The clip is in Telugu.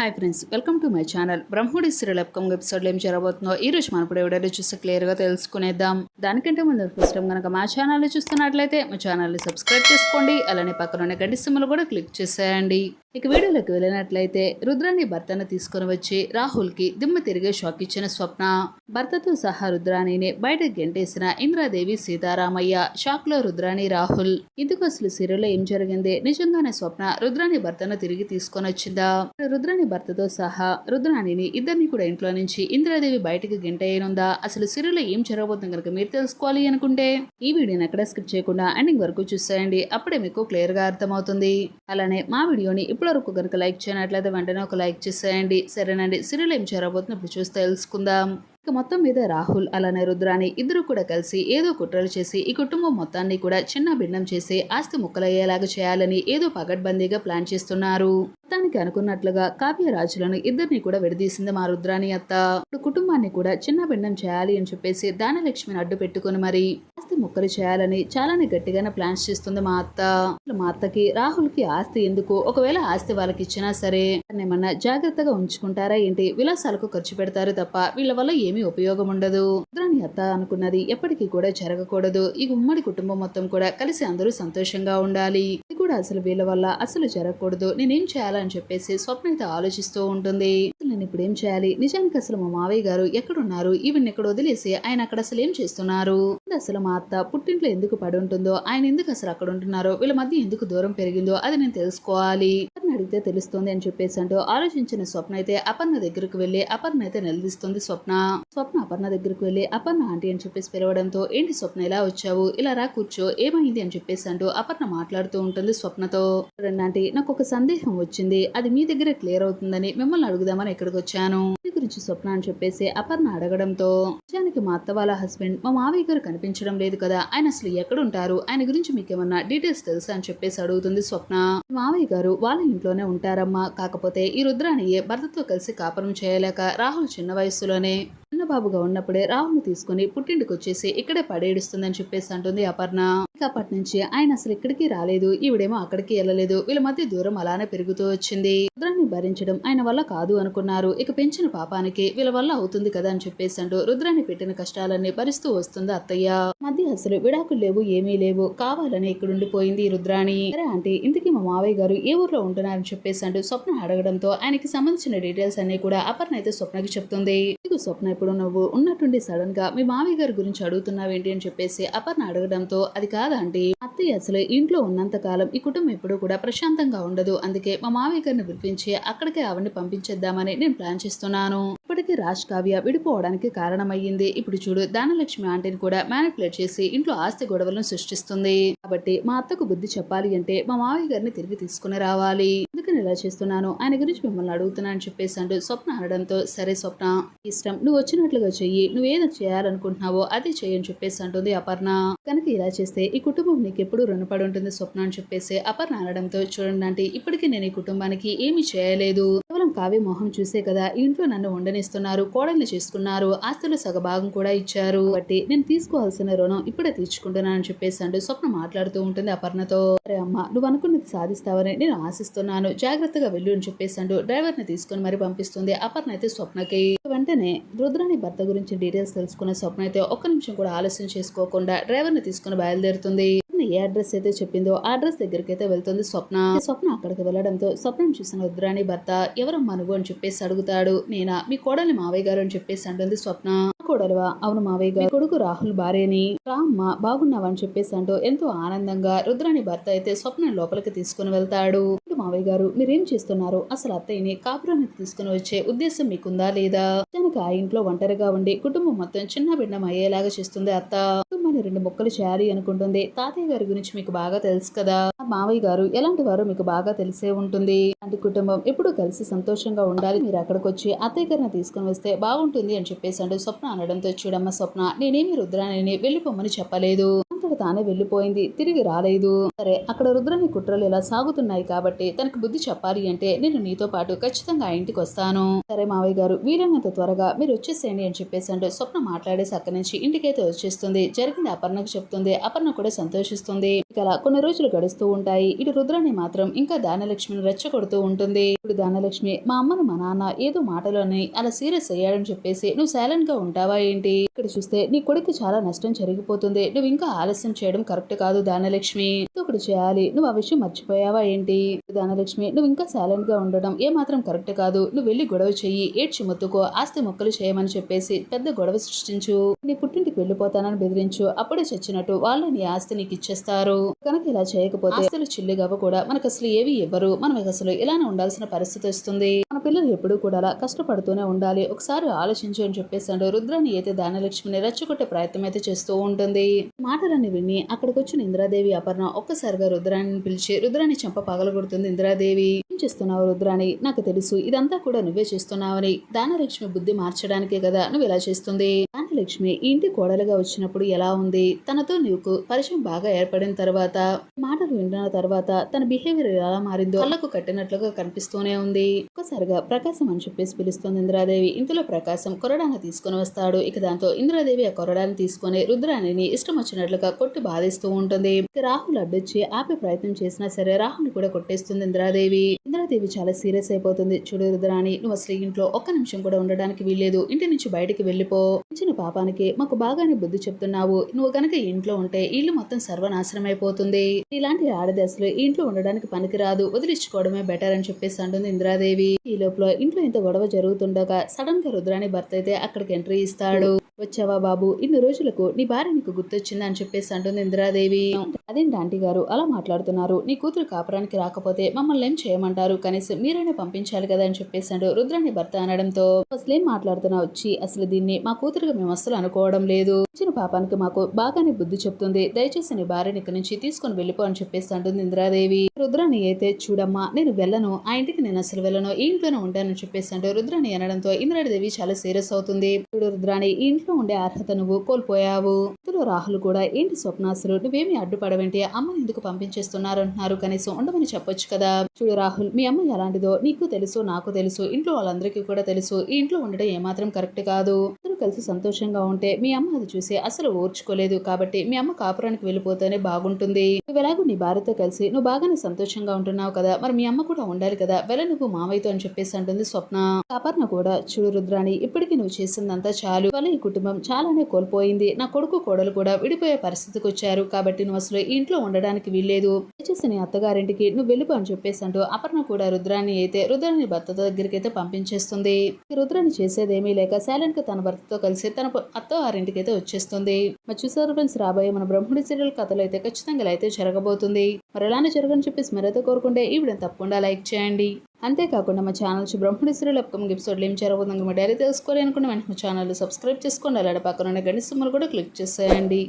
Hi friends welcome to my channel Brahmudi serial upcoming ఎపిసోడ్లో ఏం జరగబోతుందో ఈ రోజు మనం ఇప్పుడు ఎవడో చూసి క్లియర్గా తెలుసుకునేద్దాం. దానికంటే ముందు ఫస్ట్ టైం కనుక మా ఛానల్ని చూస్తున్నట్లయితే మా ఛానల్ని సబ్స్క్రైబ్ చేసుకోండి. అలానే పక్కన ఉన్న గడ్డి కూడా క్లిక్ చేసేయండి. ఇక వీడియోలోకి వెళ్ళినట్లయితే రుద్రాని భర్తను తీసుకుని వచ్చి రాహుల్కి దిమ్మ తిరిగే షాక్ ఇచ్చిన స్వప్న. భర్తతో సహా రుద్రాణిని బయటకు గెంటేసిన ఇంద్రాదేవి సీతారామయ్య షాక్లో రుద్రాణి రాహుల్. ఇందుకు అసలు సీరియల్లో ఏం జరిగింది? నిజంగానే స్వప్న రుద్రాణి భర్తను తిరిగి తీసుకొని వచ్చిందా? రుద్రాణి భర్తతో సహా రుద్రాణిని ఇద్దరిని కూడా ఇంట్లో నుంచి ఇంద్రాదేవి బయటకు గెంటేయనుందా? అసలు సిరిలో ఏం జరగబోతుంది కనుక మీరు తెలుసుకోవాలి అనుకుంటే ఈ వీడియోని ఎక్కడ స్కిప్ చేయకుండా ఎండింగ్ వరకు చూసేయండి. అప్పుడే మీకు క్లియర్గా అర్థమవుతుంది. అలానే మా వీడియోని ఇప్పటి వరకు కనుక లైక్ చేయనట్లయితే వెంటనే ఒక లైక్ చేసేయండి. సరేనండి సిరిలో ఏం చేరబోతుంది ఇప్పుడు చూసి తెలుసుకుందాం. ఇక మొత్తం మీద రాహుల్ అలానే రుద్రాని ఇద్దరు కూడా కలిసి ఏదో కుట్రలు చేసి ఈ కుటుంబం మొత్తాన్ని కూడా చిన్న భిన్నం చేసి ఆస్తి ముక్కలయ్యేలాగా చేయాలని ఏదో పగడ్బందీగా ప్లాన్ చేస్తున్నారు. మొత్తానికి అనుకున్నట్లుగా కావ్యరాజులను ఇద్దరిని కూడా విడదీసింది మా రుద్రాని అత్త కుటుంబాన్ని కూడా చిన్న భిన్నం చేయాలి అని చెప్పేసి దానలక్ష్మిని అడ్డు పెట్టుకుని మరి ఆస్తి ముక్కలు చేయాలని చాలానే గట్టిగానే ప్లాన్స్ చేస్తుంది మా అత్త. మా అత్తకి రాహుల్కి ఆస్తి ఎందుకు? ఒకవేళ ఆస్తి వాళ్ళకి ఇచ్చినా సరే ఏమన్నా జాగ్రత్తగా ఉంచుకుంటారా ఏంటి? విలాసాలకు ఖర్చు పెడతారు తప్ప వీళ్ళ వల్ల ఏమీ ఉపయోగం ఉండదు. రుద్రాని అత్త అనుకున్నది ఎప్పటికీ కూడా జరగకూడదు. ఈ ఉమ్మడి కుటుంబం మొత్తం కూడా కలిసి అందరూ సంతోషంగా ఉండాలి. కూడా అసలు వీళ్ళ వల్ల అసలు జరగకూడదు. నేనేం చేయాలని చెప్పేసి స్వప్న అయితే ఆలోచిస్తూ ఉంటుంది. అసలు నేను ఇప్పుడు ఏం చేయాలి? నిజానికి అసలు మా మావయ్య గారు ఎక్కడున్నారు? ఈవెన్ ఎక్కడ వదిలేసి ఆయన అక్కడ అసలు ఏం చేస్తున్నారు? అసలు మా అత్త పుట్టింట్లో ఎందుకు పడి ఉంటుందో ఆయన ఎందుకు అసలు అక్కడ ఉంటున్నారో వీళ్ళ మధ్య ఎందుకు దూరం పెరిగిందో అది నేను తెలుసుకోవాలి. అపర్ణ అడిగితే తెలుస్తుంది అని చెప్పేసి అంటూ ఆలోచించిన స్వప్న అయితే అపర్ణ దగ్గరకు వెళ్ళి అపర్ణ అయితే నిలదీస్తుంది స్వప్న. స్వప్న అపర్ణ దగ్గరకు వెళ్ళి అపర్ణ ఆంటీ అని చెప్పేసి పిలవడంతో ఏంటి స్వప్న ఇలా వచ్చావు? ఇలా రా కూర్చో ఏమైంది? అని చెప్పేసి అంటూ అపర్ణ మాట్లాడుతూ ఉంటుంది స్వప్నతో. "చూడండి ఆంటీ నాకు ఒక సందేహం వచ్చింది. అది మీ దగ్గర క్లియర్ అవుతుందని మిమ్మల్ని అడుగుదామని ఇక్కడికి వచ్చాను. గురించి స్వప్న అని చెప్పేసి అపర్ణ అడగడంతో నిజానికి మా అత్త వాళ్ళ హస్బెండ్ మా మావయ్య గారు కనిపించడం లేదు కదా ఆయన అసలు ఎక్కడ ఉంటారు ఆయన గురించి మీకు ఏమన్నా డీటెయిల్స్ తెలుసా? అని చెప్పేసి అడుగుతుంది స్వప్న. మావయ్య గారు వాళ్ళ ఇంట్లోనే ఉంటారమ్మా కాకపోతే ఈ రుద్రానియే భర్తతో కలిసి కాపురం చేయలేక రాహుల్ చిన్న వయసులోనే చిన్నబాబుగా ఉన్నప్పుడే రాహుల్ని తీసుకుని పుట్టింటికి వచ్చేసి ఇక్కడే పడేడుస్తుందని చెప్పేసి అంటుంది అపర్ణ. అప్పటి నుంచి ఆయన అసలు ఇక్కడికి రాలేదు ఈవిడేమో అక్కడికి వెళ్ళలేదు. వీళ్ళ మధ్య దూరం అలానే పెరుగుతూ వచ్చింది. రుద్రాన్ని భరించడం ఆయన వల్ల కాదు అనుకున్నారు. ఇక పెంచిన పాపానికి వీళ్ళ వల్ల అవుతుంది కదా అని చెప్పేసి రుద్రాన్ని పెట్టిన కష్టాలన్నీ భరిస్తూ వస్తుంది అత్తయ్య. మధ్య అసలు విడాకులు లేవు ఏమీ లేవు. కావాలని ఇక్కడ ఉండిపోయింది రుద్రాణి. సరే ఆంటీ ఇంతకీ మా మావయ్య గారు ఏ ఊర్లో ఉంటున్నారని చెప్పేసి స్వప్న అడగడంతో ఆయనకి సంబంధించిన డీటెయిల్స్ అన్ని కూడా అపర్ణ అయితే స్వప్నకి చెప్తుంది. ఇదిగో స్వప్న ఇప్పుడు నువ్వు ఉన్నట్టుండి సడన్గా మీ మావయ్య గారి గురించి అడుగుతున్నావేంటి అని చెప్పేసి అపర్ణ అడగడంతో అది కాదండి. అత్తయ్య అసలు ఇంట్లో ఉన్నంత కాలం ఈ కుటుంబం ఎప్పుడు కూడా ప్రశాంతంగా ఉండదు. అందుకే మా మామయ్య గారిని పిలిపించి అక్కడికే ఆవిడని పంపించేద్దామని నేను ప్లాన్ చేస్తున్నాను. ఇప్పటికీ రాజ్ కావ్య విడిపోవడానికి కారణమయ్యింది. ఇప్పుడు చూడు దానలక్ష్మి ఆంటీని కూడా మ్యానిపులేట్ చేసి ఇంట్లో ఆస్తి గొడవలను సృష్టిస్తుంది. కాబట్టి మా అత్తకు బుద్ధి చెప్పాలి అంటే మా మావయ్య గారిని తిరిగి తీసుకుని రావాలి. అందుకని ఇలా చేస్తున్నాను. ఆయన గురించి మిమ్మల్ని అడుగుతున్నా అని చెప్పేసి అంటూ స్వప్న అనడంతో సరే స్వప్న ఇష్టం నువ్వు వచ్చినట్లుగా చెయ్యి. నువ్వు ఏదో చేయాలనుకుంటున్నావో అది చేయని చెప్పేసి అంటుంది అపర్ణ. కనుక ఇలా చేస్తే ఈ కుటుంబం నీకు ఎప్పుడు రుణపడి ఉంటుంది స్వప్న అని చెప్పేసి అపర్ణ అనడంతో చూడండి అంటే ఇప్పటికీ నేను ఈ కుటుంబానికి ఏమి చేయలేదు. కావ్య మొహం చూసే కదా ఇంట్లో నన్ను ఉండనిస్తున్నారు కోడల్ని చేసుకున్నారు ఆస్తులు సగభాగం కూడా ఇచ్చారు. బట్టి నేను తీసుకోవాల్సిన రుణం ఇప్పుడే తీర్చుకుంటున్నానని చెప్పేసి అంటూ స్వప్న మాట్లాడుతూ ఉంటుంది అపర్ణతో. అరే అమ్మ నువ్వు అనుకున్నది సాధిస్తావని నేను ఆశిస్తున్నాను. జాగ్రత్తగా వెళ్ళు అని చెప్పేసి అంటూ డ్రైవర్ని తీసుకుని మరి పంపిస్తుంది అపర్ణ అయితే స్వప్నకి. వెంటనే రుద్రాని భర్త గురించి డీటెయిల్స్ తెలుసుకున్న స్వప్న అయితే ఒక్క నిమిషం కూడా ఆలస్యం చేసుకోకుండా డ్రైవర్ని తీసుకుని బయలుదేరుతుంది. ఏ అడ్రస్ అయితే చెప్పిందో ఆ అడ్రస్ దగ్గరికి అయితే వెళ్తుంది స్వప్న. స్వప్న అక్కడికి వెళ్ళడంతో స్వప్నం చూసిన రుద్రాణి భర్త ఎవరమ్మా నువ్వు? అని చెప్పేసి అడుగుతాడు. నేనా? మీ కోడలి మావయ్య గారు? అని చెప్పేసి అంటుంది స్వప్న. కోడలువా? అవును మావయ్య గారు. కొడుకు రాహుల్ భార్యని రామ్మ బాగున్నావని చెప్పేసి అంటూ ఎంతో ఆనందంగా రుద్రాని భర్త అయితే స్వప్న లోపలికి తీసుకుని వెళ్తాడు. మావయ్య గారు? మీరేం చేస్తున్నారు? అసలు అత్తయ్యని కాపురానికి తీసుకుని వచ్చే ఉద్దేశం మీకుందా లేదా? తనకు ఆ ఇంట్లో ఒంటరిగా ఉండి కుటుంబం మొత్తం చిన్న భిన్నం అయ్యేలాగా చేస్తుంది అత్త. కుటుంబాన్ని రెండు మొక్కలు చేయాలి అనుకుంటుంది. తాతయ్య గారి గురించి మీకు బాగా తెలుసు కదా. మావయ్య గారు ఎలాంటి వారు మీకు బాగా తెలిసే ఉంటుంది. అలాంటి కుటుంబం ఎప్పుడూ కలిసి సంతోషంగా ఉండాలి. మీరు అక్కడికి వచ్చి అత్తయ్య గారిని తీసుకుని వస్తే బాగుంటుంది అని చెప్పేసి అంటూ స్వప్న అనడంతో చూడమ్మ స్వప్న నేనేమి రుద్రాణిని వెళ్ళిపోమని చెప్పలేదు. అక్కడికి తానే వెళ్ళిపోయింది. తిరిగి రాలేదు. సరే అక్కడ రుద్రని కుట్రలు ఇలా సాగుతున్నాయి కాబట్టి తనకు బుద్ధి చెప్పాలి అంటే నేను నీతో పాటు ఖచ్చితంగా ఆ ఇంటికి వస్తాను. సరే మావయ్య గారు వీలైనంత త్వరగా మీరు వచ్చేసేయండి అని చెప్పేసి అంటే స్వప్న మాట్లాడేసి అక్కడి నుంచి ఇంటికైతే వచ్చేస్తుంది. జరిగింది అపర్ణకు చెప్తుంది. అపర్ణ కూడా సంతోషిస్తుంది. ఇలా కొన్ని రోజులు గడుస్తూ ఉంటాయి. ఇటు రుద్రని మాత్రం ఇంకా దానలక్ష్మిని రెచ్చగొడుతూ ఉంటుంది. ఇప్పుడు దానలక్ష్మి మా అమ్మను మా నాన్న ఏదో మాటలోని అలా సీరియస్ అయ్యాడని చెప్పేసి నువ్వు సైలెంట్గా ఉంటావా ఏంటి? ఇక్కడ చూస్తే నీ కొడుకు చాలా నష్టం జరిగిపోతుంది. నువ్వు ఇంకా ఆలస్యం చేయడం కరెక్ట్ కాదు. దానలక్ష్మి ఏదో ఒకటి చేయాలి. నువ్వు ఆ విషయం మర్చిపోయావా ఏంటి? దానలక్ష్మి నువ్వు ఇంకా సైలెంట్గా ఉండడం ఏ మాత్రం కరెక్ట్ కాదు. నువ్వు వెళ్ళి గొడవ చెయ్యి. ఏడ్చి మొత్తుకో. ఆస్తి మొక్కలు చేయమని చెప్పేసి పెద్ద గొడవ సృష్టించు. నీ పుట్టింటికి వెళ్ళిపోతానని బెదిరించు. అప్పుడే చచ్చినట్టు వాళ్ళు నీ ఆస్తి నీకు ఇచ్చేస్తారు. కనుక ఇలా చేయకపోతే ఆస్తులు చిల్లిగవ కూడా మనకు అసలు ఏవి ఇవ్వరు. మనం అసలు ఇలానే ఉండాల్సిన పరిస్థితి వస్తుంది. పిల్లలు ఎప్పుడూ కూడా అలా కష్టపడుతూనే ఉండాలి. ఒకసారి ఆలోచించు అని చెప్పేసాడు రుద్రాన్ని అయితే దానలక్ష్మిని రెచ్చగొట్టే ప్రయత్నం అయితే చేస్తూ ఉంటుంది. మాటలన్నీ విని అక్కడికి వచ్చిన ఇంద్రాదేవి అపర్ణ ఒక్కసారిగా రుద్రాన్ని పిలిచి రుద్రాన్ని చెంప పగలగొడుతుంది ఇంద్రాదేవి. ఏం చేస్తున్నావు రుద్రాని? నాకు తెలుసు ఇదంతా కూడా నువ్వే చేస్తున్నావని. దానలక్ష్మి బుద్ధి మార్చడానికే కదా నువ్వు ఇలా చేస్తుంది. లక్ష్మి ఇంటి కోడలుగా వచ్చినప్పుడు ఎలా ఉంది? తనతో నీకు పరిచయం బాగా ఏర్పడిన తర్వాత మాటలు విన్న తర్వాత తన బిహేవియర్ ఎలా మారిందో కళ్ళకు కట్టినట్లుగా కనిపిస్తూనే ఉంది. ఒక్కసారిగా ప్రకాశం అని చెప్పేసి పిలుస్తుంది ఇంద్రాదేవి. ఇంతలో ప్రకాశం కొరడాన్ని తీసుకుని వస్తాడు. ఇక దాంతో ఇంద్రాదేవి ఆ కొరడాన్ని తీసుకుని రుద్రాణిని ఇష్టం వచ్చినట్లుగా కొట్టి బాధిస్తూ ఉంటుంది. రాహుల్ అడ్డొచ్చి ఆపే ప్రయత్నం చేసినా సరే రాహుల్ కూడా కొట్టేస్తుంది ఇంద్రాదేవి. ఇంద్రాదేవి చాలా సీరియస్ అయిపోతుంది. చూడు రుద్రాని నువ్వు అసలు ఇంట్లో ఒక్క నిమిషం కూడా ఉండడానికి వీల్లేదు. ఇంటి నుంచి బయటికి వెళ్ళిపో. చిన్న పాపానికి మాకు బాగానే బుద్ధి చెప్తున్నావు. నువ్వు గనక ఇంట్లో ఉంటే ఇల్లు మొత్తం సర్వనాశనం అయిపోతుంది. ఇలాంటి ఆడదశలు ఇంట్లో ఉండడానికి పనికిరాదు. వదిలించుకోవడమే బెటర్ అని చెప్పేసి అంటుంది ఇంద్రాదేవి. ఈ లోపల ఇంట్లో ఇంత గొడవ జరుగుతుండగా సడన్గా రుద్రాని భర్త అయితే అక్కడికి ఎంట్రీ ఇస్తాడు. వచ్చావా బాబు? ఇన్ని రోజులకు నీ భార్య నీకు గుర్తొచ్చింది అని చెప్పేసి అంటుంది ఇంద్రాదేవి. అదేంటి ఆంటీ గారు? అలా మాట్లాడుతున్నారు. నీ కూతురు కాపురానికి రాకపోతే మమ్మల్ని ఏం చేయమంటారు? కనీసం మీరైనా పంపించాలి కదా అని చెప్పేశాడు రుద్రాన్ని భర్త అనడంతో అసలు ఏం మాట్లాడుతున్నా వచ్చి అసలు దీన్ని మా కూతురుగా మేము అసలు అనుకోవడం లేదు. ఇచ్చిన పాపానికి మాకు బాగానే బుద్ధి చెప్తుంది. దయచేసి నీ భార్యని ఇక్కడి నుంచి తీసుకొని వెళ్ళిపో అని చెప్పేసి అంటుంది ఇంద్రాదేవి. రుద్రాణి అయితే చూడమ్మా నేను వెళ్ళను. ఆ ఇంటికి నేను అసలు వెళ్ళను. ఈ ఇంట్లోనే ఉంటానని చెప్పేసి అంటూ రుద్రాణి అనడంతో ఇంద్రాదేవి చాలా సీరియస్ అవుతుంది. చూడు రుద్రాణి ఈ ఇంట్లో ఉండే అర్హత నువ్వు కోల్పోయావు. ఇందులో రాహుల్ కూడా ఏంటి స్వప్నాసులు నువ్వేమి అడ్డుపడవంటే? అమ్మని ఎందుకు పంపించేస్తున్నారు? అంటున్నారు. కనీసం ఉండమని చెప్పొచ్చు కదా. చూడు రాహుల్ మీ అమ్మ ఎలాంటిదో నీకు తెలుసు నాకు తెలుసు ఇంట్లో వాళ్ళందరికీ కూడా తెలుసు ఈ ఇంట్లో ఉండడం ఏమాత్రం కరెక్ట్ కాదు. కలిసి సంతోషంగా ఉంటే మీ అమ్మ అది చూసి అసలు ఓర్చుకోలేదు కాబట్టి మీ అమ్మ కాపురానికి వెళ్ళిపోతేనే బాగుంటుంది. నువ్వు ఎలాగో నీ భార్యతో కలిసి నువ్వు బాగానే సంతోషంగా ఉంటున్నావు కదా మరి మీ అమ్మ కూడా ఉండాలి కదా వెళ్ళ నువ్వు మామయ్యతో అని చెప్పేసి అంటుంది స్వప్న. కాపర్న కూడా చూడు రుద్రాణి ఇప్పటికీ నువ్వు చేసిందంతా చాలు. వాళ్ళ ఈ కుటుంబం చాలానే కోల్పోయింది. నా కొడుకు కోడలు కూడా విడిపోయే పరిస్థితికి వచ్చారు కాబట్టి నువ్వు అసలు ఇంట్లో ఉండడానికి వీల్లేదు. దయచేసి నీ అత్తగారింటికి నువ్వు వెళ్ళిపో అని చెప్పేసి అంటూ అపర్ణ కూడా రుద్రాన్ని అయితే రుద్రాన్ని భర్త దగ్గరికి అయితే పంపించేస్తుంది రుద్రాన్ని చేసేదేమీ లేక సైలెంట్కి తన తో కలిసి తన అత్త వారింటికి వచ్చేస్తుంది. మరి చూసారు ఫ్రెండ్స్ రాబోయే మన బ్రహ్ముడి సీరియల్ కథలో అయితే ఖచ్చితంగా ఇలా అయితే జరగబోతుంది. మరి ఎలానే జరగని చెప్పేసి మరైతే కోరుకుంటే ఈ వీడియో తప్పకుండా లైక్ చేయండి. అంతేకాకుండా మా ఛానల్ నుంచి బ్రహ్మణి సీరియల్ అప్కమింగ్ ఎపిసోడ్లు ఏం జరగబోతుందో మా డైరీ తెలుసుకోవాలి అనుకున్న వెంటనే మా ఛానల్ సబ్స్క్రైబ్ చేసుకోండి అలాగే పక్కన ఉన్న గంట కూడా క్లిక్ చేసేయండి.